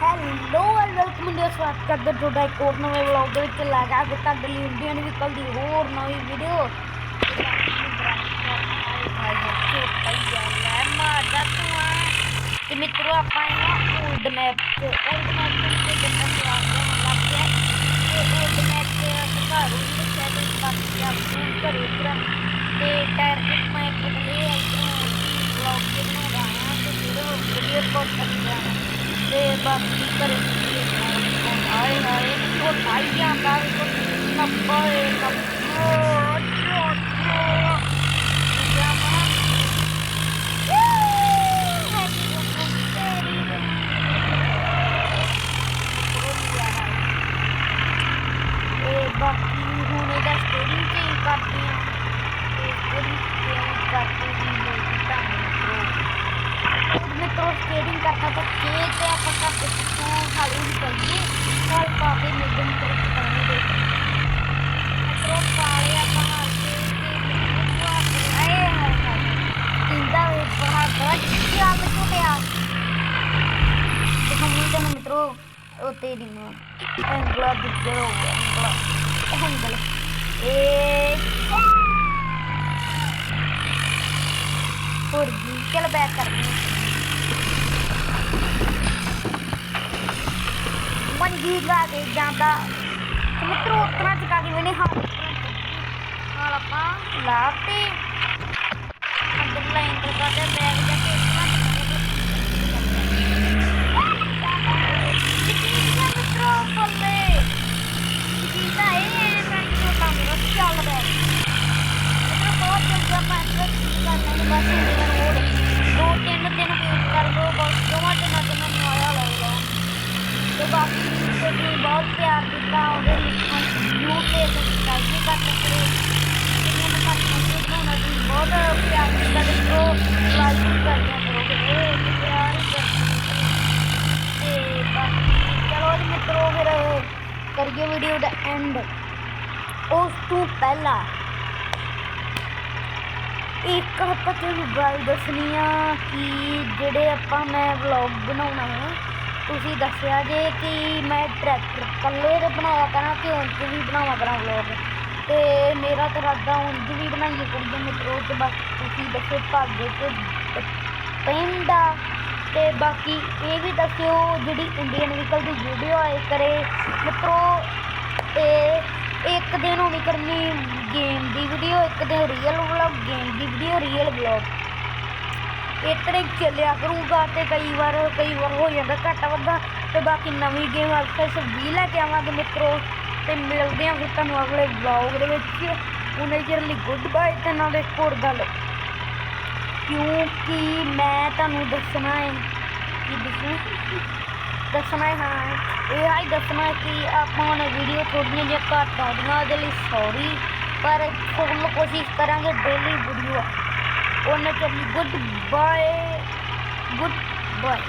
Hello and welcome India ਸਵਾਗਤ ਕਰਦੇ ਤੁਹਾਡਾ ਇੱਕ ਹੋਰ ਨਵੇਂ ਵਲੌਗ ਦੇ ਵਿੱਚ ਲੈ ਕੇ ਆ ਕੇ ਤੁਹਾਡੇ ਲਈ ਇੰਡੀਅਨ ਵਹੀਕਲ ਦੀ ਹੋਰ ਨਵੀਂ ਵੀਡੀਓ ਤੇ ਮਿੱਤਰੋ, ਆਪਾਂ ਆਏ ਓਲਡ ਮੈਪ ਤੇ ਓਲਡ ਮੈਪ ਤੇ ਜਿੰਨਾ ਸਵਾਲ ਹੋਣ ਲੱਗ ਗਿਆ। ਤੇ ਓਲਡ ਮੈਪ ਤੇ ਘਰੋਂ ਵੀ ਸੈਟਿੰਗ ਬਾਕੀ ਆਪਣੇ ਘਰੇ ਉਤਰਾਂ ਤੇ ਟਾਇਰ ਤੇ ਮੈਂ ਬਦਲੇ ਇਧਰੋਂ ਵਲੌਗ ਤੇ ਬਣਾਉਂਦਾ ਹਾਂ, ਤੇ ਫਿਰ ਵੀਡੀਓ ਰਿਕਾਰਡ ਕਰਦਾ ਹਾਂ ਤੇ ਬਾਕੀ ਘਰੇ ਆਏ ਹਾਏ ਉਹ ਭਾਈ ਜਾਂਦਾ ਵੀ ਨੱਬੇ ਬਾਕੀ ਹੁਣ ਇਹਦਾ ਸਟੋਰੀ ਚੇਂਜ ਕਰਦੇ ਆ ਤੇ ਸਟੋਰੀ ਚੇਂਜ ਕਰਕੇ ਹੀ ਮਿਲਦੀ ਤੁਹਾਨੂੰ ਮਿੱਤਰੋ ਸਕੇਟਿੰਗ ਕਰਨਾ ਤਾਂ ਕੇ ਤੇ ਆਪਾਂ ਕਰਦੇ ਤੋਂ ਹਾਲੇ ਵੀ ਚੱਲੀਏ ਨਾਲ ਪਾ ਕੇ ਮਿਲਦੇ ਮਿੱਤਰੋ ਕਰਾਂਗੇ ਦੇ ਮਿੱਤਰੋ ਪਾਲੇ ਆਪਾਂ ਹਾਲ ਕੇ ਮੰਜੀ ਲਾ ਕੇ ਜਾਂਦਾ ਤੇ ਉਤਨਾ ਚਕਾ ਕੇ ਮੈਨੇ ਹਾਲ ਹਾਲ ਆਪਾਂ ਲਾਤੇ। ਅੰਦਰ ਲਾਈਨ ਤੇ ਕਰਦੇ ਬੈਗ ਜਾ ਕੇ ਮਿੱਤਰੋ ਬੱਲੇ ਜੀਦਾ ਇਹ ਮੈਂ ਛੋਟਾ ਮੇਰਾ ਚੱਲਦਾ। ਮਿੱਤਰੋ ਬਹੁਤ ਜਲਦੀ ਆਪਾਂ ਅੰਦਰ ਕਰਨਾ ਹੈ ਬਸ ਦੋ ਤਿੰਨ ਦਿਨ ਵੇਟ ਕਰ ਲਓ ਬਸ ਦੋਵਾਂ ਦਿਨਾਂ ਤੇ ਮੈਨੂੰ ਆਇਆ ਲੱਗਦਾ ਤੇ ਬਾਕੀ ਤੁਸੀਂ ਬਹੁਤ ਪਿਆਰ ਦਿੱਤਾ ਉਹਦੇ ਲਈ ਯੂ ਤੇ ਸਬਸਕ੍ਰਾਈਬ ਵੀ ਕਰ ਮੈਂ ਤੁਹਾਨੂੰ ਵੀਡੀਓ ਬਣਾਉਣਾ ਸੀ ਬਹੁਤ ਪਿਆਰ ਦਿੱਤਾ ਤੇ ਲਾਈਕ ਵੀ ਕਰ ਦਿਆ ਪਿਆਰ ਤੇ ਬਾਕੀ ਚਲੋ ਜੀ ਮਿੱਤਰੋ ਫਿਰ ਕਰੀਏ ਵੀਡੀਓ ਦਾ ਐਂਡ ਉਸ ਤੋਂ ਪਹਿਲਾਂ ਇੱਕ ਆਪਾਂ ਤੁਹਾਨੂੰ ਗੱਲ ਦੱਸਣੀ ਆ ਕਿ ਜਿਹੜੇ ਆਪਾਂ ਮੈਂ ਵਲੌਗ ਬਣਾਉਣਾ ਹੈ ਤੁਸੀਂ ਦੱਸਿਆ ਜੇ ਕਿ ਮੈਂ ਟਰੈਕਟਰ ਕੱਲੇ ਦੇ ਬਣਾਇਆ ਕਰਾਂ ਕਿ ਉਂਝ ਵੀ ਬਣਾਵਾ ਕਰਾਂ ਵਲੌਗ ਤੇ ਮੇਰਾ ਤਾਂ ਇਰਾਦਾ ਉਂਝ ਵੀ ਬਣਾਈਏ ਕਰਦੇ ਮਿੱਤਰੋ ਤੇ ਬਸ ਤੁਸੀਂ ਦੱਸੋ ਭਾਗੇ ਤੇ ਪੈਂਦਾ ਤੇ ਬਾਕੀ ਇਹ ਵੀ ਦੱਸਿਓ ਜਿਹੜੀ ਇੰਡੀਅਨ ਵਹੀਕਲ ਦੀ ਵੀਡੀਓ ਆਏ ਕਰੇ। ਮਿੱਤਰੋ, ਇਹ ਇੱਕ ਦਿਨ ਹੋਣੀ ਕਰਨੀ ਗੇਮ ਦੀ ਵੀਡੀਓ ਇੱਕ ਦਿਨ ਰੀਅਲ ਵਲੌਗ ਗੇਮ ਦੀ ਵੀਡੀਓ ਰੀਅਲ ਵਲੌਗ ਇਸ ਤਰ੍ਹਾਂ ਚੱਲਿਆ ਕਰੂਗਾ ਤੇ ਕਈ ਵਾਰ ਕਈ ਵਾਰ ਹੋ ਜਾਂਦਾ ਘੱਟ ਵੱਧਾ ਤੇ ਬਾਕੀ ਨਵੀਂ ਗੇਮ ਅਕਸਰ ਵੀ ਲੈ ਕੇ ਆਵਾਂਗੇ ਮਿੱਤਰੋ। ਤੇ ਮਿਲਦੇ ਹਾਂ ਫਿਰ ਤੁਹਾਨੂੰ ਅਗਲੇ ਵਲੌਗ ਦੇ ਵਿੱਚ। ਉਹਨੇ ਚਿਰ ਲਈ ਗੁੱਡ ਬਾਏ ਤੇ ਨਾਲ ਇੱਕ ਹੋਰ ਗੱਲ। ਕਿਉਂਕਿ ਮੈਂ ਤੁਹਾਨੂੰ ਦੱਸਣਾ ਹੈ ਕਿ ਦੱਸਣਾ ਦੱਸਣਾ ਹੈ, ਹਾਂ। ਇਹ ਆਈ ਦੱਸਣਾ ਕਿ ਆਪਾਂ ਹੁਣ ਵੀਡੀਓ ਥੋੜੀਆਂ ਜਿਹੀਆਂ ਘੱਟ ਆਉਂਦੀਆਂ ਉਹਦੇ ਲਈ ਸੌਰੀ ਪਰ ਫੁੱਲ ਕੋਸ਼ਿਸ਼ ਕਰਾਂਗੇ ਡੇਲੀ ਵੀਡੀਓ ਉਹਨੇ ਚੱਲੀ ਗੁੱਡ ਬਾਏ ਗੁੱਡ ਬਾਏ